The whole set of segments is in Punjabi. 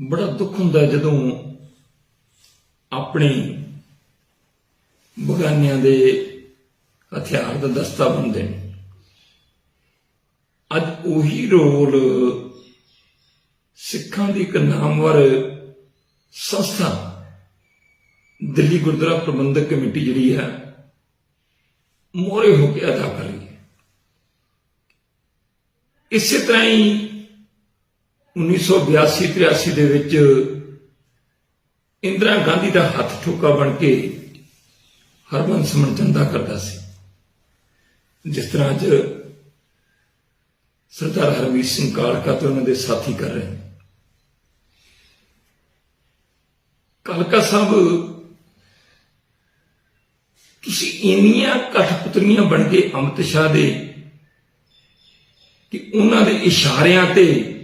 ਬੜਾ ਦੁੱਖ ਹੁੰਦਾ ਜਦੋਂ ਆਪਣੇ ਬਗਾਨਿਆਂ ਦੇ ਹਥਿਆਰ ਦਾ ਦਸਤਾ ਬਣਦੇ ਨੇ। ਅੱਜ ਉਹੀ ਰੋਲ ਸਿੱਖਾਂ ਦੀ ਇੱਕ ਨਾਮਵਰ ਸੰਸਥਾ, ਦਿੱਲੀ ਗੁਰਦੁਆਰਾ ਪ੍ਰਬੰਧਕ ਕਮੇਟੀ ਜਿਹੜੀ ਹੈ ਮੋਰੇ ਹੋ ਕੇ ਅਦਾ ਕਰ ਰਹੀ ਹੈ। ਇਸੇ ਤਰ੍ਹਾਂ ਹੀ 1982-83 ਦੇ ਵਿੱਚ ਇੰਦਰਾ ਗਾਂਧੀ ਦਾ ਹੱਥ ਠੋਕਾ ਬਣ ਕੇ ਹਰਬੰਸ ਮਨਚੰਦਾ ਕਰਦਾ ਸੀ। ਜਿਸ ਤਰ੍ਹਾਂ ਅੱਜ ਸਰਦਾਰ ਹਰਮੀਤ ਸਿੰਘ ਕਾਲਕਾ ਤੇ ਉਹਨਾਂ ਦੇ ਸਾਥੀ ਕਰ ਰਹੇ ਨੇ। ਕਾਲਕਾ ਸਾਹਿਬ, ਤੁਸੀਂ ਇੰਨੀਆਂ ਕਠਪੁਤਲੀਆਂ ਬਣ ਕੇ ਅਮਿਤ ਸ਼ਾਹ ਦੇ ਕਿ ਉਹਨਾਂ ਦੇ ਇਸ਼ਾਰਿਆਂ ਤੇ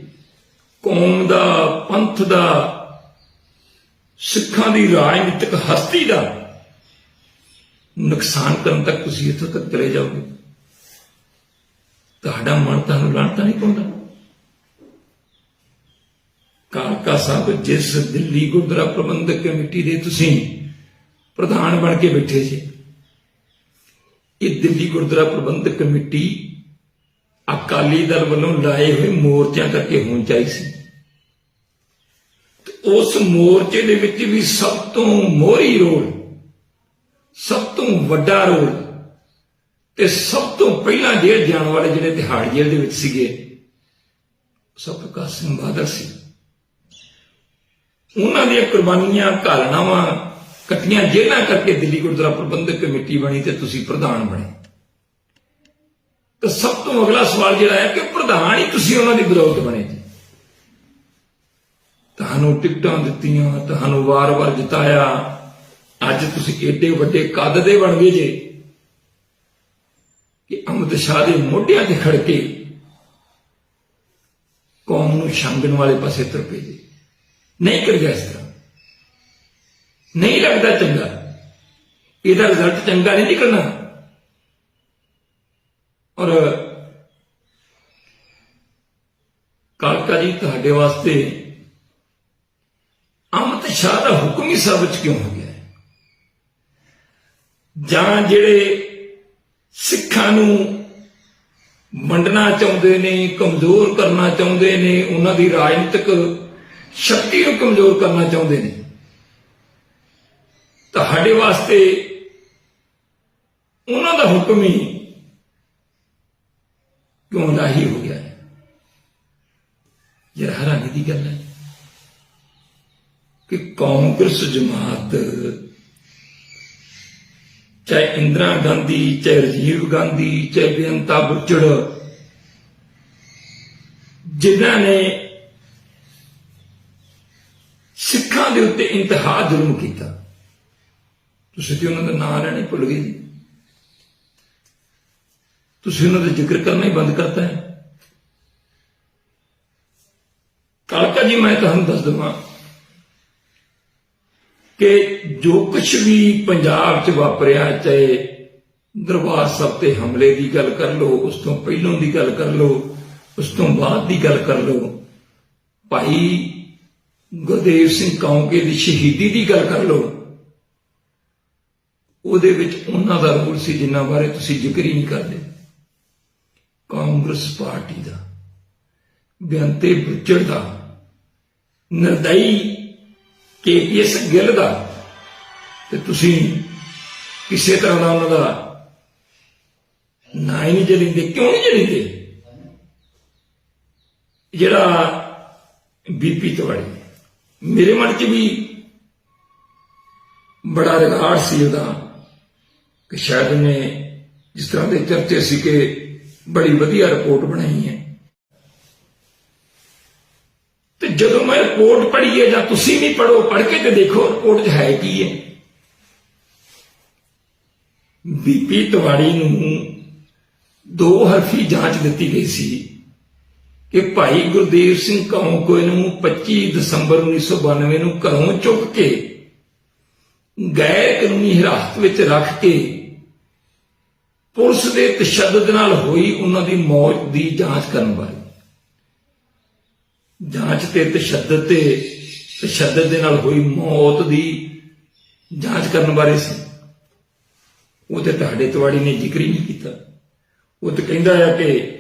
ਕੌਮ ਦਾ, ਪੰਥ ਦਾ, ਸਿੱਖਾਂ ਦੀ ਰਾਜਨੀਤਿਕ ਹਸਤੀ ਦਾ ਨੁਕਸਾਨ ਕਰਨ ਤੱਕ ਤੁਸੀਂ ਇੱਥੋਂ ਤੱਕ ਚਲੇ ਜਾਓਗੇ। ਤੁਹਾਡਾ ਮਨ ਤੁਹਾਨੂੰ ਲਾਂਟਾ ਨਹੀਂ ਪਾਉਂਦਾ। ਕਾਲਕਾ ਸਾਹਿਬ ਜਿਸ ਦਿੱਲੀ ਗੁਰਦੁਆਰਾ ਪ੍ਰਬੰਧਕ ਕਮੇਟੀ ਦੇ ਤੁਸੀਂ ਪ੍ਰਧਾਨ ਬਣ ਕੇ ਬੈਠੇ ਸੀ, ਇਹ ਦਿੱਲੀ ਗੁਰਦੁਆਰਾ ਪ੍ਰਬੰਧਕ ਕਮੇਟੀ ਅਕਾਲੀ ਦਲ ਵੱਲੋਂ ਲਾਏ ਹੋਏ ਮੋਰਚਿਆਂ ਕਰਕੇ ਹੋਣੀ ਚਾਹੀ ਸੀ। ਉਸ ਮੋਰਚੇ ਦੇ ਵਿੱਚ ਵੀ ਸਭ ਤੋਂ ਮੋਹਰੀ ਰੋਲ, ਸਭ ਤੋਂ ਵੱਡਾ ਰੋਲ ਤੇ ਸਭ ਤੋਂ ਪਹਿਲਾਂ ਜੇਲ੍ਹ ਜਾਣ ਵਾਲੇ ਜਿਹੜੇ ਤਿਹਾੜ ਜੇਲ੍ਹ ਦੇ ਵਿੱਚ ਸੀਗੇ, ਸਭ ਪ੍ਰਕਾਸ਼ ਸਿੰਘ ਬਾਦਲ ਸੀ। ਉਹਨਾਂ ਦੀਆਂ ਕੁਰਬਾਨੀਆਂ, ਘਾਲਣਾਵਾਂ ਕੱਟੀਆਂ, ਜੇਲ੍ਹਾਂ ਕਰਕੇ ਦਿੱਲੀ ਗੁਰਦੁਆਰਾ ਪ੍ਰਬੰਧਕ ਕਮੇਟੀ ਬਣੀ ਤੇ ਤੁਸੀਂ ਪ੍ਰਧਾਨ ਬਣੇ। ਤਾਂ ਸਭ ਤੋਂ ਅਗਲਾ ਸਵਾਲ ਜਿਹੜਾ ਹੈ ਕਿ ਪ੍ਰਧਾਨ ਹੀ ਤੁਸੀਂ ਉਹਨਾਂ ਦੀ ਬਦੌਲਤ ਬਣੇ। ਟਿਕਟਾਂ ਦਿੱਤੀਆਂ, ਤੁਹਾਨੂੰ ਵਾਰ-ਵਾਰ ਜਿਤਾਇਆ। ਅੱਜ ਤੁਸੀਂ ਏਡੇ ਵੱਡੇ ਕੱਦ ਦੇ ਬਣ ਗਏ ਜੇ। ਕਿ ਅਮਿਤ ਸ਼ਾਹ ਦੇ ਮੋਢਿਆਂ ਤੇ ਖੜ ਕੇ ਕੌਮ ਨੂੰ ਛੰਗਣ ਵਾਲੇ ਪਾਸੇ ਤੁਰ ਪਏ ਜੀ। ਨਹੀਂ ਕਰ ਗਿਆ ਇਸ ਤਰ੍ਹਾਂ। ਨਹੀਂ ਲੱਗਦਾ ਚੰਗਾ। ਇਹਦਾ ਰਿਜ਼ਲਟ ਚੰਗਾ ਨਹੀਂ ਨਿਕਲਣਾ। ਔਰ ਕਾਲਕਾ ਜੀ, ਤੁਹਾਡੇ ਵਾਸਤੇ ਅਮਿਤ ਸ਼ਾਹ ਦਾ ਹੁਕਮ ਹੀ ਸਭ ਵਿੱਚ ਕਿਉਂ ਹੋ ਗਿਆ ਜਾਂ ਜਿਹੜੇ ਸਿੱਖਾਂ ਨੂੰ ਵੰਡਣਾ ਚਾਹੁੰਦੇ ਨੇ, ਕਮਜ਼ੋਰ ਕਰਨਾ ਚਾਹੁੰਦੇ ਨੇ, ਉਹਨਾਂ ਦੀ ਰਾਜਨੀਤਿਕ ਸ਼ਕਤੀ ਨੂੰ ਕਮਜ਼ੋਰ ਕਰਨਾ ਚਾਹੁੰਦੇ ਨੇ ਤੁਹਾਡੇ ਵਾਸਤੇ ਉਹਨਾਂ ਦਾ ਹੁਕਮ ਹੀ ਕਿਉਂ ਲਾਹੀ ਹੋ ਗਿਆ ਹੈ ਇਹ ਹੈਰਾਨੀ ਦੀ ਗੱਲ ਹੈ ਕਿ ਕਾਂਗਰਸ ਜਮਾਤ, ਚਾਹੇ ਇੰਦਰਾ ਗਾਂਧੀ, ਚਾਹੇ ਰਾਜੀਵ ਗਾਂਧੀ, ਚਾਹੇ ਬੇਅੰਤਾ ਬੁੱਚੜ, ਜਿਨ੍ਹਾਂ ਨੇ ਸਿੱਖਾਂ ਦੇ ਉੱਤੇ ਇੰਤਹਾ ਜ਼ੁਲਮ ਕੀਤਾ। ਤੁਸੀਂ ਤੇ ਉਹਨਾਂ ਦਾ ਨਾਮ ਲੈਣਾ ਭੁੱਲ ਗਏ ਜੀ। ਤੁਸੀਂ ਉਹਨਾਂ ਦਾ ਜ਼ਿਕਰ ਕਰਨਾ ਹੀ ਬੰਦ ਕਰਤਾ ਹੈ। ਕਾਲਕਾ ਜੀ, ਮੈਂ ਤੁਹਾਨੂੰ ਦੱਸ ਦਵਾਂ ਕਿ ਜੋ ਕੁਝ ਵੀ ਪੰਜਾਬ 'ਚ ਵਾਪਰਿਆ, ਚਾਹੇ ਦਰਬਾਰ ਸਾਹਿਬ ਤੇ ਹਮਲੇ ਦੀ ਗੱਲ ਕਰ ਲਓ, ਉਸ ਤੋਂ ਪਹਿਲਾਂ ਦੀ ਗੱਲ ਕਰ ਲਓ, ਉਸ ਤੋਂ ਬਾਅਦ ਦੀ ਗੱਲ ਕਰ ਲਓ, ਭਾਈ ਗੁਰਦੇਵ ਸਿੰਘ ਕੌਂਕੇ ਦੀ ਸ਼ਹੀਦੀ ਦੀ ਗੱਲ ਕਰ ਲਓ, ਉਹਦੇ ਵਿੱਚ ਉਹਨਾਂ ਦਾ ਰੋਲ ਸੀ ਜਿੰਨਾ ਬਾਰੇ ਤੁਸੀਂ ਜ਼ਿਕਰ ਹੀ ਨਹੀਂ ਕਰਦੇ। ਕਾਂਗਰਸ ਪਾਰਟੀ ਦਾ ਬੇਅੰਤੇ ਬੁੱਚੜ ਦਾ, ਨਿਰਦਈ ਕੇਪੀਐਸ ਗਿੱਲ ਦਾ ਤੇ ਤੁਸੀਂ ਕਿਸੇ ਤਰ੍ਹਾਂ ਦਾ ਉਹਨਾਂ ਦਾ ਨਾਂ ਹੀ ਨਹੀਂ ਜਲਿੰਦੇ ਕਿਉਂ ਨਹੀਂ ਜਲਿੰਦੇ ਜਿਹੜਾ ਬੀਪੀ ਤਵਾੜੀ ਮੇਰੇ ਮਨ 'ਚ ਵੀ ਬੜਾ ਰਿਗਾਰਡ ਸੀ ਉਹਦਾ ਕਿ ਸ਼ਾਇਦ ਉਹਨੇ ਜਿਸ ਤਰ੍ਹਾਂ ਦੇ ਚਰਚੇ ਸੀ ਕਿ ਬੜੀ ਵਧੀਆ ਰਿਪੋਰਟ ਬਣਾਈ ਹੈ। ਤੇ ਜਦੋਂ ਮੈਂ ਰਿਪੋਰਟ ਪੜ੍ਹੀ ਹੈ ਜਾਂ ਤੁਸੀਂ ਵੀ ਪੜੋ ਪੜ੍ਹ ਕੇ ਤੇ ਦੇਖੋ ਰਿਪੋਰਟ 'ਚ ਹੈ ਕੀ ਹੈ। ਬੀਪੀ ਤਿਵਾੜੀ ਨੂੰ ਦੋ ਹਰਫੀ ਜਾਂਚ ਦਿੱਤੀ ਗਈ ਸੀ ਕਿ ਭਾਈ ਗੁਰਦੇਵ ਸਿੰਘ ਕੌਂਕੋਏ ਨੂੰ 25 ਦਸੰਬਰ 1992 ਨੂੰ ਘਰੋਂ ਚੁੱਕ ਕੇ ਗੈਰ ਕਾਨੂੰਨੀ ਹਿਰਾਸਤ ਵਿੱਚ ਰੱਖ ਕੇ ਪੁਲਿਸ ਦੇ ਤਸ਼ੱਦਦ ਨਾਲ ਹੋਈ ਉਹਨਾਂ ਦੀ ਮੌਤ ਦੀ ਜਾਂਚ ਕਰਨ ਬਾਰੇ ਜਾਂਚ ਤੇ ਤਸ਼ੱਦਦ ਤੇ ਤਸ਼ੱਦਦ ਦੇ ਨਾਲ ਹੋਈ ਮੌਤ ਦੀ ਜਾਂਚ ਕਰਨ ਬਾਰੇ ਸੀ। ਉਹ ਤੇ ਤੁਹਾਡੇ ਤਵਾੜੀ ਨੇ ਜ਼ਿਕਰ ਹੀ ਨਹੀਂ ਕੀਤਾ। ਉਹ ਤੇ ਕਹਿੰਦਾ ਆ ਕਿ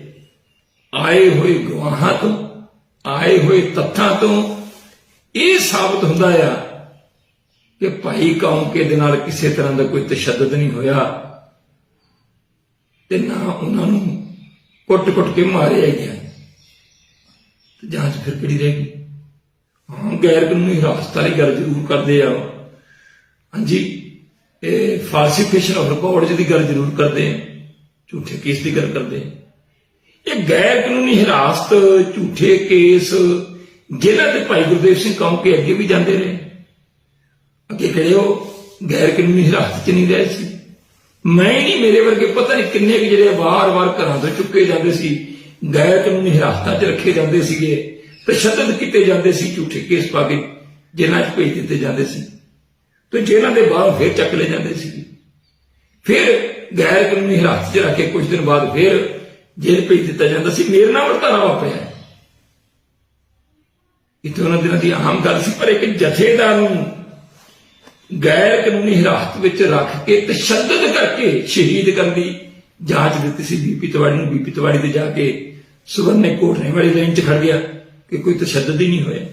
ਆਏ ਹੋਏ ਗਵਾਹਾਂ ਤੋਂ, ਆਏ ਹੋਏ ਤੱਥਾਂ ਤੋਂ ਇਹ ਸਾਬਤ ਹੁੰਦਾ ਆ ਕਿ ਭਾਈ ਕੌਂਕੇ ਦੇ ਨਾਲ ਕਿਸੇ ਤਰ੍ਹਾਂ ਦਾ ਕੋਈ ਤਸ਼ੱਦਦ ਨਹੀਂ ਹੋਇਆ ਤੇ ਨਾ ਉਹਨਾਂ ਨੂੰ ਕੁੱਟ-ਕੁੱਟ ਕੇ ਮਾਰਿਆ ਗਿਆ। ਤੇ ਜਾਂਚ ਫਿਰ ਕਿਹੜੀ ਰਹਿ ਗਈ? ਹਾਂ, ਗੈਰ ਕਾਨੂੰਨੀ ਹਿਰਾਸਤ ਵਾਲੀ ਗੱਲ ਜ਼ਰੂਰ ਕਰਦੇ ਆ। ਹਾਂਜੀ, ਇਹ ਫਾਲਸੀਫਿਕੇਸ਼ਨ ਆਫ ਰਿਕਾਰਡਸ ਦੀ ਗੱਲ ਜ਼ਰੂਰ ਕਰਦੇ ਆ, ਝੂਠੇ ਕੇਸ ਦੀ ਗੱਲ ਕਰਦੇ ਆ। ਇਹ ਗੈਰ ਕਾਨੂੰਨੀ ਹਿਰਾਸਤ, ਝੂਠੇ ਕੇਸ ਜਿਨ੍ਹਾਂ ਤੇ ਭਾਈ ਗੁਰਦੇਵ ਸਿੰਘ ਕੌਮ ਕੇ ਅੱਗੇ ਵੀ ਜਾਂਦੇ ਰਹੇ। ਅੱਗੇ ਕਿਹੜੇ ਉਹ ਗੈਰ ਕਾਨੂੰਨੀ ਹਿਰਾਸਤ 'ਚ ਨਹੀਂ ਰਹੇ ਸੀ। ਮੈਂ ਨਹੀਂ, ਮੇਰੇ ਵਰਗੇ ਪਤਾ ਨਹੀਂ ਕਿੰਨੇ ਕੁ ਜਿਹੜੇ ਵਾਰ-ਵਾਰ ਘਰਾਂ ਤੋਂ ਚੁੱਕੇ ਜਾਂਦੇ ਸੀ। ਗੈਰ ਕਾਨੂੰਨੀ ਹਿਰਾਸਤਾਂ 'ਚ ਰੱਖੇ ਜਾਂਦੇ ਸੀਗੇ ਤਸ਼ੱਦਦ ਕੀਤੇ ਜਾਂਦੇ ਸੀ, ਝੂਠੇ ਕੇਸ ਪਾ ਕੇ ਜੇਲ੍ਹਾਂ 'ਚ ਭੇਜ ਦਿੱਤੇ ਜਾਂਦੇ ਸੀ। ਤੇ ਜੇਲ੍ਹਾਂ ਦੇ ਬਾਹਰ ਫਿਰ ਚੱਕ ਲਏ ਜਾਂਦੇ ਸੀ। ਫਿਰ ਗੈਰ ਕਾਨੂੰਨੀ ਹਿਰਾਸਤ 'ਚ ਰੱਖ ਕੇ ਕੁਝ ਦਿਨ ਬਾਅਦ ਫਿਰ ਜੇਲ੍ਹ ਭੇਜ ਦਿੱਤਾ ਜਾਂਦਾ ਸੀ। ਮੇਰੇ ਨਾਲ ਵਰਤਾਰਾ ਵਾਪਰਿਆ। ਇੱਥੇ ਉਹਨਾਂ ਦਿਨਾਂ ਦੀ ਆਮ ਗੱਲ ਸੀ, ਪਰ ਇੱਕ ਜਥੇਦਾਰ ਨੂੰ ਗੈਰ ਕਾਨੂੰਨੀ ਹਿਰਾਸਤ ਵਿੱਚ ਰੱਖ ਕੇ ਤਸ਼ੱਦਦ ਕਰਕੇ ਸ਼ਹੀਦ ਕਰਨ ਦੀ ਜਾਂਚ ਦਿੱਤੀ ਸੀ ਬੀਪੀ ਤਿਵਾੜੀ ਨੂੰ ਬੀਪੀ ਤਿਵਾੜੀ ਤੇ ਜਾ ਕੇ ਸੁਵਰਨੇ ਕੋਟਨੇ ਵਾਲੀ ਲਾਈਨ 'ਚ ਖੜ ਗਿਆ ਕਿ ਕੋਈ ਤਸ਼ੱਦਦ ਹੀ ਨਹੀਂ ਹੋਇਆ।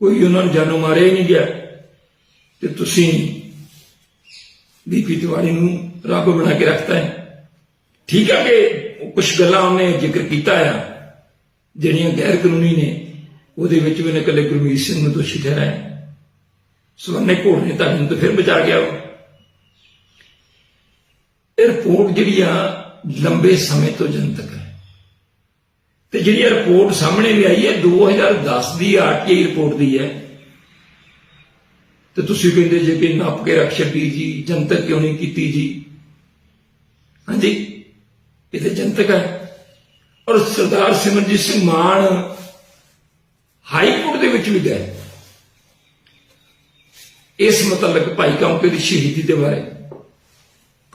ਕੋਈ ਉਹਨਾਂ ਨੂੰ ਜਾਨੋਂ ਮਾਰਿਆ ਹੀ ਨਹੀਂ ਗਿਆ ਤੇ ਤੁਸੀਂ ਬੀਪੀ ਤਿਵਾੜੀ ਨੂੰ ਰੱਬ ਬਣਾ ਕੇ ਰੱਖਤਾ ਹੈ। ਠੀਕ ਹੈ ਕਿ ਕੁਝ ਗੱਲਾਂ ਉਹਨੇ ਜ਼ਿਕਰ ਕੀਤਾ ਆ, ਜਿਹੜੀਆਂ ਗੈਰ ਕਾਨੂੰਨੀ ਨੇ, ਉਹਦੇ ਵਿੱਚ ਵੀ ਉਹਨੇ ਇਕੱਲੇ ਗੁਰਮੀਤ ਸਿੰਘ ਨੂੰ ਦੋਸ਼ੀ ਠਹਿਰਾਇਆ। ਸਵਰਨੇ ਘੋੜ ਨੇ ਨੂੰ ਤਾਂ ਫਿਰ ਬਚਾ ਗਿਆ ਉਹ ਇਹ ਰਿਪੋਰਟ ਜਿਹੜੀ ਆ ਲੰਬੇ ਸਮੇਂ ਤੋਂ ਜਨਤਕ ਹੈ। ਤੇ ਜਿਹੜੀ ਰਿਪੋਰਟ ਸਾਹਮਣੇ ਵੀ ਆਈ ਹੈ 2010 ਦੀ ਆਰਟੀਆਈ ਰਿਪੋਰਟ ਦੀ ਹੈ। ਤੇ ਤੁਸੀਂ ਕਹਿੰਦੇ ਜੇ ਕਿ ਨੱਪ ਕੇ ਰੱਖ ਛੱਡੀ ਜੀ, ਜਨਤਕ ਕਿਉਂ ਨਹੀਂ ਕੀਤੀ ਜੀ? ਹਾਂਜੀ, ਇਹ ਤੇ ਜਨਤਕ ਹੈ। ਔਰ ਸਰਦਾਰ ਸਿਮਰਜੀਤ ਸਿੰਘ ਮਾਨ ਹਾਈ ਕੋਰਟ ਦੇ ਵਿੱਚ ਵੀ ਗਏ। ਇਸ ਮੁਤਲਕ ਭਾਈ ਕੌਂਕੇ ਦੀ ਸ਼ਹੀਦੀ ਦੇ ਬਾਰੇ।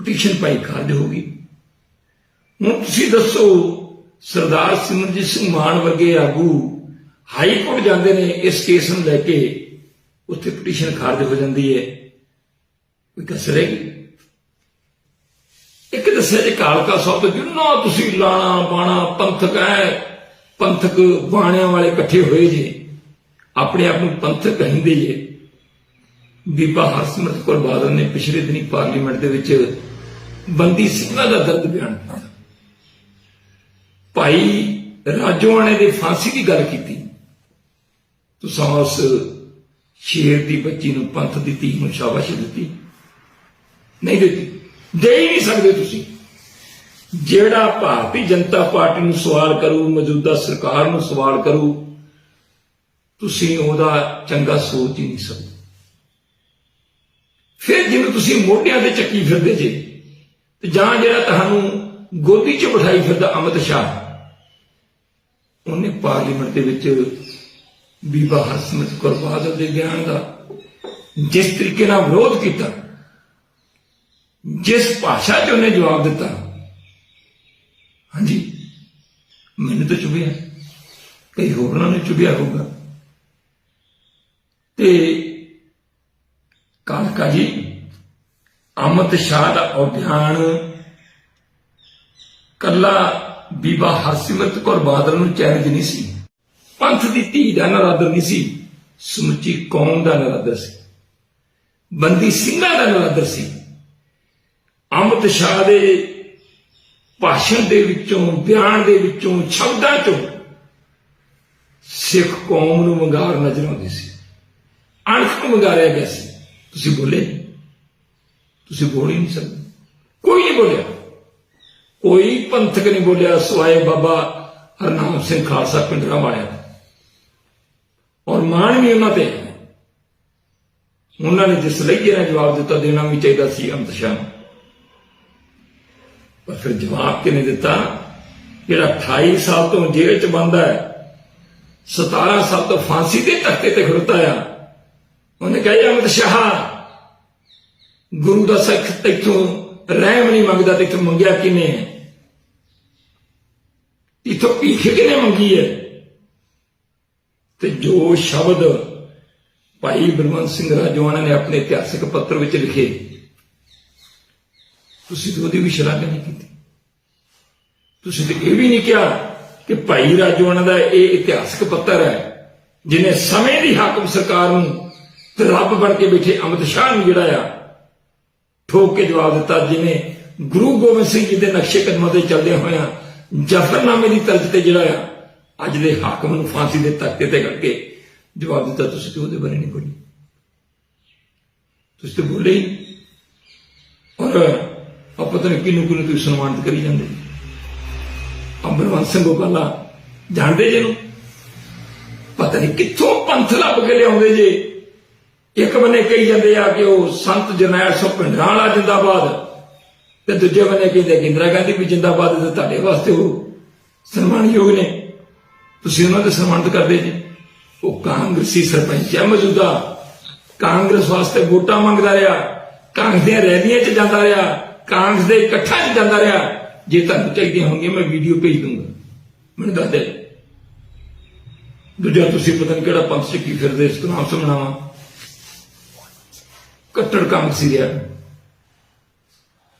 ਪਟੀਸ਼ਨ ਪਾਈ ਖਾਰਜ ਹੋ ਗਈ ਹੁਣ ਤੁਸੀਂ ਦੱਸੋ, ਸਰਦਾਰ ਸਿਮਰਜੀਤ ਸਿੰਘ ਮਾਨ ਵਰਗੇ ਆਗੂ ਹਾਈ ਕੋਰਟ ਜਾਂਦੇ ਨੇ, ਇਸ ਕੇਸ ਨੂੰ ਲੈ ਕੇ ਉੱਥੇ ਪਟੀਸ਼ਨ ਖਾਰਜ ਹੋ ਜਾਂਦੀ ਹੈ। ਕੋਈ ਕਸਰ ਹੈਗੀ? ਇੱਕ ਦੱਸਿਆ ਜੇ ਕਾਲਕਾ ਸਾਹਿਬ ਤੋਂ ਜਿੰਨਾ ਤੁਸੀਂ ਲਾਣਾ ਬਾਣਾ ਪੰਥਕ ਹੈ ਪੰਥਕ ਬਾਣਿਆਂ ਵਾਲੇ ਇਕੱਠੇ ਹੋਏ ਜੇ, ਆਪਣੇ ਆਪ ਨੂੰ ਪੰਥਕ ਕਹਿੰਦੇ ਜੇ। ਬੀਬਾ ਹਰਸਿਮਰਤ ਕੌਰ ਬਾਦਲ ਨੇ ਪਿਛਲੇ ਦਿਨੀ ਪਾਰਲੀਮੈਂਟ ਦੇ ਵਿੱਚ ਬੰਦੀ ਸਿੰਘਾਂ ਦਾ ਦਰਦ ਬਿਆਨ ਕੀਤਾ। ਭਾਈ ਰਾਜੋਆਣੇ ਦੇ ਫਾਂਸੀ ਦੀ ਗੱਲ ਕੀਤੀ। ਤੁਸੀਂ ਉਸ ਸ਼ੇਰ ਦੀ ਬੱਚੀ ਨੂੰ ਪੰਥ ਦੀ ਧੀ ਨੂੰ ਸ਼ਾਬਾਸ਼ ਦਿੱਤੀ। ਨਹੀਂ ਦਿੱਤੀ। ਦੇ ਹੀ ਨਹੀਂ ਸਕਦੇ ਤੁਸੀਂ। ਜਿਹੜਾ ਭਾਰਤੀ ਜਨਤਾ ਪਾਰਟੀ ਨੂੰ ਸਵਾਲ ਕਰੂ, ਮੌਜੂਦਾ ਸਰਕਾਰ ਨੂੰ ਸਵਾਲ ਕਰੂ, ਤੁਸੀਂ ਉਹਦਾ ਚੰਗਾ ਸੋਚ ਹੀ ਨਹੀਂ ਸਕਦੇ। ਫਿਰ ਜਿਵੇਂ ਤੁਸੀਂ ਮੋਢਿਆਂ ਤੇ ਚੱਕੀ ਫਿਰਦੇ ਜੇ ਜਾਂ ਜਿਹੜਾ ਤੁਹਾਨੂੰ ਗੋਦੀ 'ਚ ਬਿਠਾਈ ਫਿਰਦਾ ਅਮਿਤ ਸ਼ਾਹ ਉਹਨੇ ਪਾਰਲੀਮੈਂਟ ਦੇ ਵਿੱਚ ਬੀਬਾ ਹਰਸਿਮਰਤ ਕੌਰ ਬਾਦਲ ਦੇ ਗਿਆਨ ਦਾ ਜਿਸ ਤਰੀਕੇ ਨਾਲ ਵਿਰੋਧ ਕੀਤਾ, ਜਿਸ ਭਾਸ਼ਾ 'ਚ ਉਹਨੇ ਜਵਾਬ ਦਿੱਤਾ, ਹਾਂਜੀ, ਮੈਨੂੰ ਤਾਂ ਚੁਭਿਆ, ਕਈ ਹੋਰਾਂ ਨੂੰ ਚੁਭਿਆ ਹੋਊਗਾ। ਤੇ ਕਾਲਕਾ ਜੀ ਅਮਿਤ ਸ਼ਾਹ ਦਾ ਉਹ ਬਿਆਨ ਕੱਲਾ ਬੀਬਾ ਹਰਸਿਮਰਤ ਕੌਰ ਬਾਦਲ ਨੂੰ ਚੈਲੰਜ ਨਹੀਂ ਸੀ। ਪੰਥ ਦੀ ਧੀ ਦਾ ਨਰਾਦਰ ਨਹੀਂ ਸੀ, ਸਮੁੱਚੀ ਕੌਮ ਦਾ ਨਰਾਦਰ ਸੀ। ਬੰਦੀ ਸਿੰਘਾਂ ਦਾ ਨਰਾਦਰ ਸੀ। ਅਮਿਤ ਸ਼ਾਹ ਦੇ ਭਾਸ਼ਣ ਦੇ ਵਿੱਚੋਂ, ਬਿਆਨ ਦੇ ਵਿੱਚੋਂ, ਸ਼ਬਦਾਂ ਚੋਂ ਸਿੱਖ ਕੌਮ ਨੂੰ ਵੰਗਾਰ ਨਜ਼ਰ ਆਉਂਦੀ ਸੀ। ਅਣਖ ਨੂੰ ਵੰਗਾਰਿਆ ਗਿਆ ਸੀ। ਤੁਸੀਂ ਬੋਲੇ? ਤੁਸੀਂ ਬੋਲ ਹੀ ਨਹੀਂ ਸਕਦੇ। ਕੋਈ ਨਹੀਂ ਬੋਲਿਆ। ਕੋਈ ਪੰਥਕ ਨਹੀਂ ਬੋਲਿਆ, ਸਵਾਏ ਬਾਬਾ ਹਰਨਾਮ ਸਿੰਘ ਖਾਲਸਾ ਪਿੰਡਰਾ ਵਾਲਿਆ ਔਰ ਮਾਣ ਵੀ ਉਹਨਾਂ ਤੇ ਉਹਨਾਂ ਨੇ ਜਿਸ ਲਈ ਜਿਹੜਾ ਜਵਾਬ ਦਿੱਤਾ, ਦੇਣਾ ਵੀ ਚਾਹੀਦਾ ਸੀ ਅਮਿਤ ਸ਼ਾਹ ਨੂੰ ਪਰ ਫਿਰ ਜਵਾਬ ਕਿਨੇ ਦਿੱਤਾ? ਜਿਹੜਾ 28 ਸਾਲ ਤੋਂ ਜੇਲ੍ਹ 'ਚ ਬੰਦਾ ਹੈ 17 ਸਾਲ ਤੋਂ ਫਾਂਸੀ ਦੇ ਤਖਤੇ ਤੇ ਖੜੋਤਾ ਆ, ਉਹਨੇ ਕਿਹਾ ਅਮਿਤ ਸ਼ਾਹ ਗੁਰੂ ਦਾ ਸਿੱਖ ਤੈਥੋਂ ਰਹਿਮ ਨਹੀਂ ਮੰਗਦਾ ਤੈਥੋਂ ਮੰਗਿਆ ਕਿਨੇ ਹੈ? ਇਥੋਂ ਭੀਖ ਕਿਨੇ ਮੰਗੀ ਹੈ? ਤੇ ਜੋ ਸ਼ਬਦ ਭਾਈ ਬਲਵੰਤ ਸਿੰਘ ਰਾਜਵਾਨਾ ਨੇ ਆਪਣੇ ਇਤਿਹਾਸਕ ਪੱਤਰ ਵਿੱਚ ਲਿਖੇ, ਤੁਸੀਂ ਤਾਂ ਉਹਦੀ ਵੀ ਸ਼ਲਾਘਾ ਨਹੀਂ ਕੀਤੀ। ਤੁਸੀਂ ਤਾਂ ਇਹ ਵੀ ਨਹੀਂ ਕਿਹਾ ਕਿ ਭਾਈ ਰਾਜਵਾਨਾ ਦਾ ਇਹ ਇਤਿਹਾਸਕ ਪੱਤਰ ਹੈ ਜਿਨੇ ਸਮੇਂ ਦੀ ਹਾਕਮ ਸਰਕਾਰ ਨੂੰ ਤੇ ਰੱਬ ਬਣ ਕੇ ਬੈਠੇ ਅਮਿਤ ਸ਼ਾਹ ਨੂੰ ਜਿਹੜਾ ਆ ਠੋਕ ਕੇ ਜਵਾਬ ਦਿੱਤਾ ਜਿਵੇਂ ਗੁਰੂ ਗੋਬਿੰਦ ਸਿੰਘ ਜੀ ਦੇ ਨਕਸ਼ੇ ਕਦਮਾਂ ਤੇ ਚੱਲਦੇ ਹੋਇਆਂ ਜਫਰਨਾਮੇ ਦੀ ਤਰਜ਼ ਤੇ ਜਿਹੜਾ ਆ, ਅੱਜ ਦੇ ਹਾਕਮ ਨੂੰ ਫਾਂਸੀ ਦੇ ਤਖਤੇ ਤੇ ਕਰਕੇ ਜਵਾਬ ਦਿੱਤਾ, ਤੁਸੀਂ ਤੇ ਉਹਦੇ ਬਾਰੇ ਨਹੀਂ ਬੋਲੇ। ਤੁਸੀਂ ਤੇ ਬੋਲੇ ਹੀ ਨਹੀਂ। ਔਰ ਆ ਪਤਾ ਨਹੀਂ ਕਿਹਨੂੰ ਕਿਹਨੂੰ ਤੁਸੀਂ ਸਨਮਾਨਿਤ ਕਰੀ ਜਾਂਦੇ। ਅੰਬਰਵੰਤ ਸਿੰਘ ਗੋਪਾਲਾ, ਜਾਣਦੇ ਜਿਹਨੂੰ ਪਤਾ ਨਹੀਂ ਕਿੱਥੋਂ ਪੰਥ ਲੱਭ ਕੇ ਲਿਆਉਂਦੇ ਜੇ। ਇੱਕ ਬੰਨੇ ਕਹੀ ਜਾਂਦੇ ਆ ਕਿ ਉਹ ਸੰਤ ਜਰਨੈਲ ਸਿੰਘ ਭਿੰਡਰਾਂ ਵਾਲਾ ਜਿੰਦਾਬਾਦ, ਤੇ ਦੂਜੇ ਬੰਨੇ ਕਹਿੰਦੇ ਕਿ ਇੰਦਰਾ ਗਾਂਧੀ ਵੀ ਜਿੰਦਾਬਾਦ ਤੇ ਤੁਹਾਡੇ ਵਾਸਤੇ ਉਹ ਸਨਮਾਨਯੋਗ ਨੇ। ਤੁਸੀਂ ਉਹਨਾਂ ਦੇ ਸਨਮਾਨਿਤ ਕਰਦੇ ਜੀ। ਉਹ ਕਾਂਗਰਸੀ ਸਰਪੰਚ ਹੈ ਮੌਜੂਦਾ। ਕਾਂਗਰਸ ਵਾਸਤੇ ਵੋਟਾਂ ਮੰਗਦਾ ਰਿਹਾ। ਕਾਂਗਰਸ ਦੀਆਂ ਰੈਲੀਆਂ 'ਚ ਜਾਂਦਾ ਰਿਹਾ। ਕਾਂਗਰਸ ਦੇ ਇਕੱਠਾਂ 'ਚ ਜਾਂਦਾ ਰਿਹਾ। ਜੇ ਤੁਹਾਨੂੰ ਚਾਹੀਦੀਆਂ ਹੋਣਗੀਆਂ, ਮੈਂ ਵੀਡੀਓ ਭੇਜ ਦੂੰਗਾ। ਮੈਨੂੰ ਦੱਸ ਦੇ। ਦੂਜਾ, ਤੁਸੀਂ ਪਤਾ ਨਹੀਂ ਕਿਹੜਾ ਪੰਥ 'ਚ ਕੀ ਫਿਰਦੇ, ਇਸ ਨਾਮ ਸਮਣਾਵਾ ਕੱਟੜ ਕੰਮ ਸੀ ਰਿਹਾ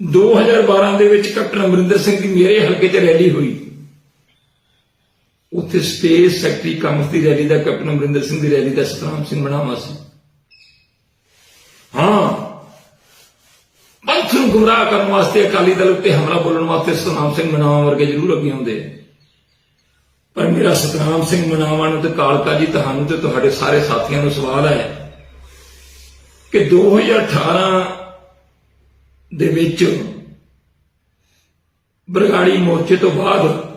2012 ਦੇ ਵਿੱਚ ਕੈਪਟਨ ਅਮਰਿੰਦਰ ਸਿੰਘ ਦੀ ਮੇਰੇ ਹਲਕੇ 'ਚ ਰੈਲੀ ਹੋਈ। ਉੱਥੇ ਸਪੇਸ ਸੈਕਟਰੀ ਕਾਂਗਰਸ ਦੀ ਰੈਲੀ ਦਾ, ਕੈਪਟਨ ਅਮਰਿੰਦਰ ਸਿੰਘ ਦੀ ਰੈਲੀ ਦਾ ਸਤਨਾਮ ਸਿੰਘ ਬਣਾਵਾ ਸੀ। ਹਾਂ। ਪੰਥ ਨੂੰ ਗੁੰਮਰਾਹ ਕਰਨ ਵਾਸਤੇ ਅਕਾਲੀ ਦਲ ਉੱਤੇ ਹਮਲਾ ਬੋਲਣ ਵਾਸਤੇ ਸਤਨਾਮ ਸਿੰਘ ਮਨਾਵਾ ਵਰਗੇ ਜ਼ਰੂਰ ਅੱਗੇ ਆਉਂਦੇ। ਪਰ ਮੇਰਾ ਸਤਨਾਮ ਸਿੰਘ ਮਨਾਵਾ ਨੂੰ ਤੇ ਕਾਲਕਾ ਜੀ, ਤੁਹਾਨੂੰ ਤੇ ਤੁਹਾਡੇ ਸਾਰੇ ਸਾਥੀਆਂ ਨੂੰ ਸਵਾਲ ਹੈ ਕਿ 2018 ਦੇ ਵਿੱਚ ਬਰਗਾੜੀ ਮੋਰਚੇ ਤੋਂ ਬਾਅਦ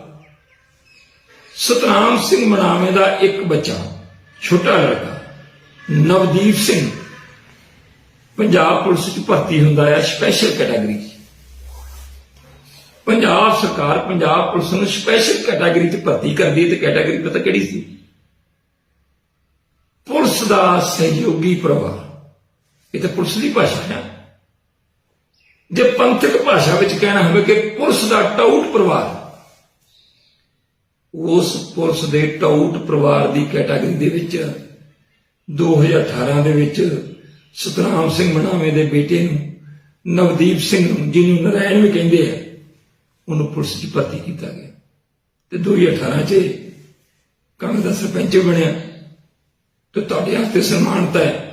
ਸਤਨਾਮ ਸਿੰਘ ਮਨਾਵੇਂ ਦਾ ਇੱਕ ਬੱਚਾ, ਛੋਟਾ ਲੜਕਾ, ਨਵਦੀਪ ਸਿੰਘ, ਪੰਜਾਬ ਪੁਲਿਸ 'ਚ ਭਰਤੀ ਹੁੰਦਾ ਹੈ ਸਪੈਸ਼ਲ ਕੈਟਾਗਰੀ ਪੰਜਾਬ ਸਰਕਾਰ ਪੰਜਾਬ ਪੁਲਿਸ ਨੂੰ ਸਪੈਸ਼ਲ ਕੈਟਾਗਰੀ 'ਚ ਭਰਤੀ ਕਰਦੀ ਹੈ ਤੇ ਕੈਟਾਗਰੀ ਪਤਾ ਕਿਹੜੀ ਸੀ? ਪੁਲਿਸ ਦਾ ਸਹਿਯੋਗੀ ਪ੍ਰਵਾਹ। ਇਹ ਤਾਂ ਪੁਲਿਸ ਦੀ ਭਾਸ਼ਾ ਹੈ। ਜੇ ਪੰਥਕ ਭਾਸ਼ਾ ਵਿੱਚ ਕਹਿਣਾ ਹੋਵੇ ਕਿ ਪੁਲਿਸ ਦਾ ਟਾਊਟ ਪਰਿਵਾਰ, ਉਸ ਪੁਲਿਸ ਦੇ ਟਾਊਟ ਪਰਿਵਾਰ ਦੀ ਕੈਟਾਗਰੀ ਦੇ ਵਿੱਚ 2018 ਦੇ ਵਿੱਚ ਸਤਨਾਮ ਸਿੰਘ ਮਨਾਵੇਂ ਦੇ ਬੇਟੇ ਨੂੰ, ਨਵਦੀਪ ਸਿੰਘ ਨੂੰ, ਜਿਹਨੂੰ ਨਰਾਇਣ ਵੀ ਕਹਿੰਦੇ ਆ, ਉਹਨੂੰ ਪੁਲਿਸ 'ਚ ਭਰਤੀ ਕੀਤਾ ਗਿਆ। ਤੇ 2018 'ਚ ਕਾਂਗਰਸ ਦਾ ਸਰਪੰਚ ਬਣਿਆ। ਤੇ ਤੁਹਾਡੇ ਵਾਸਤੇ ਸਨਮਾਨਤਾ ਹੈ।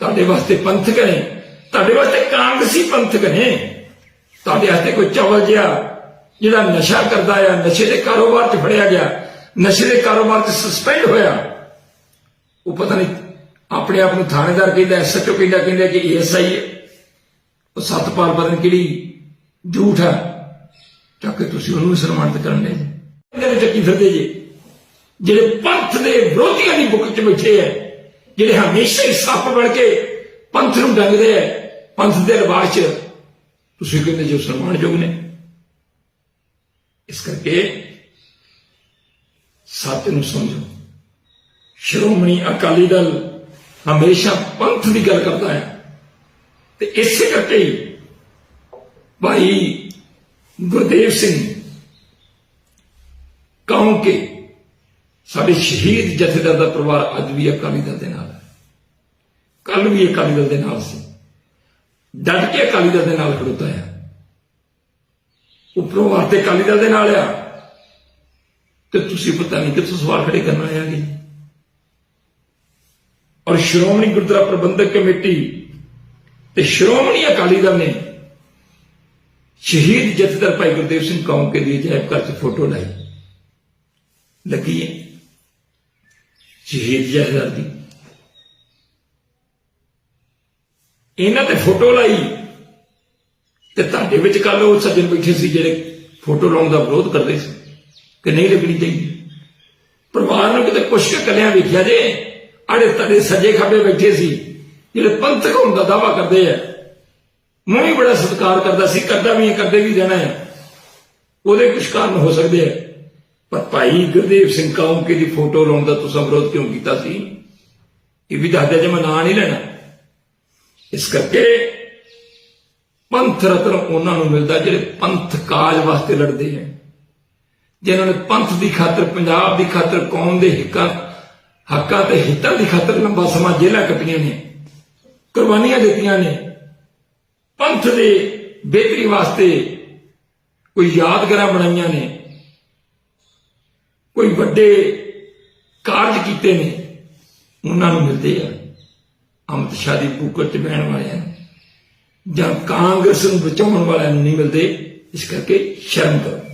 ਤੁਹਾਡੇ ਵਾਸਤੇ ਪੰਥਕ ਨੇ। ਤੁਹਾਡੇ ਵਾਸਤੇ ਕਾਂਗਰਸੀ ਪੰਥਕ ਨੇ। ਤੁਹਾਡੇ ਵਾਸਤੇ ਕੋਈ ਚਵਲ ਜਿਹਾ ਜਿਹੜਾ ਨਸ਼ਾ ਕਰਦਾ ਆ, ਨਸ਼ੇ ਦੇ ਕਾਰੋਬਾਰ 'ਚ ਫੜਿਆ ਗਿਆ, ਨਸ਼ੇ ਦੇ ਕਾਰੋਬਾਰ 'ਚ ਸਸਪੈਂਡ ਹੋਇਆ। ਉਹ ਪਤਾ ਨਹੀਂ ਆਪਣੇ ਆਪ ਨੂੰ ਥਾਣੇਦਾਰ ਕਹਿੰਦਾ ਐਸਐਚਓ ਕਹਿੰਦਾ ਕਹਿੰਦਾ ਕਿ ਏਐਸਆਈ ਹੈ। ਉਹ ਸਤਪਾਲ ਬਦਨ ਕਿਹੜੀ ਝੂਠ ਹੈ ਤਾਂ ਕਿ ਤੁਸੀਂ ਉਹਨੂੰ ਵੀ ਸਨਮਾਨਿਤ ਕਰਨ ਦੇ। ਇਹਦੇ ਵਿੱਚ ਕੀ ਫਿਰਦੇ ਜੀ? ਜਿਹੜੇ ਪੰਥ ਦੇ ਵਿਰੋਧੀਆਂ ਦੀ ਬੁੱਕ 'ਚ ਬੈਠੇ ਐ ਜਿਹੜੇ ਹਮੇਸ਼ਾ ਹੀ ਸੱਪ ਬਣ ਕੇ ਪੰਥ ਨੂੰ ਡੰਗਦੇ ਐ ਪੰਥ ਦੇ ਰਿਵਾਜ 'ਚ, ਤੁਸੀਂ ਕਹਿੰਦੇ ਜੋ ਸਨਮਾਨਯੋਗ ਨੇ। ਇਸ ਕਰਕੇ ਸੱਚ ਨੂੰ ਸਮਝੋ। ਸ਼੍ਰੋਮਣੀ ਅਕਾਲੀ ਦਲ ਹਮੇਸ਼ਾ ਪੰਥ ਦੀ ਗੱਲ ਕਰਦਾ ਹੈ। ਤੇ ਇਸੇ ਕਰਕੇ ਹੀ ਭਾਈ ਗੁਰਦੇਵ ਸਿੰਘ ਕਹੋਂ ਕੇ ਸਾਡੇ ਸ਼ਹੀਦ ਜਥੇਦਾਰ ਦਾ ਪਰਿਵਾਰ ਅੱਜ ਵੀ ਅਕਾਲੀ ਦਲ ਦੇ ਨਾਲ ਹੈ। ਕੱਲ ਵੀ ਅਕਾਲੀ ਦਲ ਦੇ ਨਾਲ ਸੀ। ਡਟ ਕੇ ਅਕਾਲੀ ਦਲ ਦੇ ਨਾਲ ਖੜੋਤਾ ਹੈ। ਉੱਪਰੋਂ ਪਰਿਵਾਰ ਤੇ ਅਕਾਲੀ ਦਲ ਦੇ ਨਾਲ ਆ। ਤੇ ਤੁਸੀਂ ਪਤਾ ਨਹੀਂ ਕਿੱਥੋਂ ਸਵਾਲ ਖੜੇ ਕਰਨ ਆਏ ਆਗੇ ਔਰ ਸ਼੍ਰੋਮਣੀ ਗੁਰਦੁਆਰਾ ਪ੍ਰਬੰਧਕ ਕਮੇਟੀ ਤੇ ਸ਼੍ਰੋਮਣੀ ਅਕਾਲੀ ਦਲ ਨੇ ਸ਼ਹੀਦ ਜਥੇਦਾਰ ਭਾਈ ਗੁਰਦੇਵ ਸਿੰਘ ਕੌਂਕੇ ਦੀ ਅਜਾਇਬ ਘਰ 'ਚ ਫੋਟੋ ਲਾਈ। ਲੱਗੀ ਹੈ। ਸ਼ਹੀਦ ਜਥੇਦਾਰ ਦੀ ਇਹਨਾਂ ਤੇ ਫੋਟੋ ਲਾਈ ਤੇ ਤੁਹਾਡੇ ਵਿੱਚ ਕੱਲ ਉਹ ਸੱਜਣ ਬੈਠੇ ਸੀ ਜਿਹੜੇ ਫੋਟੋ ਲਾਉਣ ਦਾ ਵਿਰੋਧ ਕਰਦੇ ਸੀ ਕਿ ਨਹੀਂ ਲੱਗਣੀ ਚਾਹੀਦੀ। ਪਰਿਵਾਰ ਨੂੰ ਕਿਤੇ ਕੁਛ ਕੁ ਕੱਲਿਆਂ ਵੇਖਿਆ ਜੇ ਅੜੇ ਤੜੇ ਸੱਜੇ ਖੱਬੇ ਬੈਠੇ ਸੀ, ਜਿਹੜੇ ਪੰਥਕ ਹੋਣ ਦਾ ਦਾਵਾ ਕਰਦੇ ਆ। ਮੈਂ ਵੀ ਬੜਾ ਸਤਿਕਾਰ ਕਰਦਾ ਸੀ, ਕਰਦਾ ਵੀ ਕਰਦੇ ਵੀ ਰਹਿਣਾ ਹੈ ਉਹਦੇ ਕੁਝ ਕਾਰਨ ਹੋ ਸਕਦੇ ਆ। ਪਰ ਭਾਈ ਗੁਰਦੇਵ ਸਿੰਘ ਕਾਉਂਕੇ ਦੀ ਫੋਟੋ ਲਾਉਣ ਦਾ ਤੁਸੀਂ ਵਿਰੋਧ ਕਿਉਂ ਕੀਤਾ ਸੀ? ਇਹ ਵੀ ਦੱਸਦੇ ਜੇ ਮੈਂ ਨਾਂ ਨਹੀਂ ਲੈਣਾ। ਇਸ ਕਰਕੇ ਪੰਥ ਰਤਨ ਉਹਨਾਂ ਨੂੰ ਮਿਲਦਾ ਜਿਹੜੇ ਪੰਥ ਕਾਜ ਵਾਸਤੇ ਲੜਦੇ ਹੈ ਜਿਨ੍ਹਾਂ ਨੇ ਪੰਥ ਦੀ ਖਾਤਰ, ਪੰਜਾਬ ਦੀ ਖਾਤਰ, ਕੌਮ ਦੇ ਹਿੱਕਾਂ, ਹੱਕਾਂ ਤੇ ਹਿੱਤਾਂ ਦੀ ਖਾਤਰ ਲੰਬਾ ਸਮਾਂ ਜੇਲ੍ਹਾਂ ਕੱਟੀਆਂ ਨੇ, ਕੁਰਬਾਨੀਆਂ ਦਿੱਤੀਆਂ ਨੇ। ਪੰਥ ਦੇ ਬਿਹਤਰੀ ਵਾਸਤੇ ਕੋਈ ਯਾਦਗਾਰਾਂ ਬਣਾਈਆਂ ਨੇ। ਕੋਈ ਵੱਡੇ ਕਾਰਜ ਕੀਤੇ ਨੇ, ਉਹਨਾਂ ਨੂੰ ਮਿਲਦੇ ਆ। ਅਮਿਤ ਸ਼ਾਹ ਦੀ ਬੂਕਰ ਚ ਬਹਿਣ ਵਾਲਿਆਂ ਨੂੰ ਜਾਂ ਕਾਂਗਰਸ ਨੂੰ ਬਚਾਉਣ ਵਾਲਿਆਂ ਨੂੰ ਨਹੀਂ ਮਿਲਦੇ, ਇਸ ਕਰਕੇ ਸ਼ਰਮ ਕਰੋ।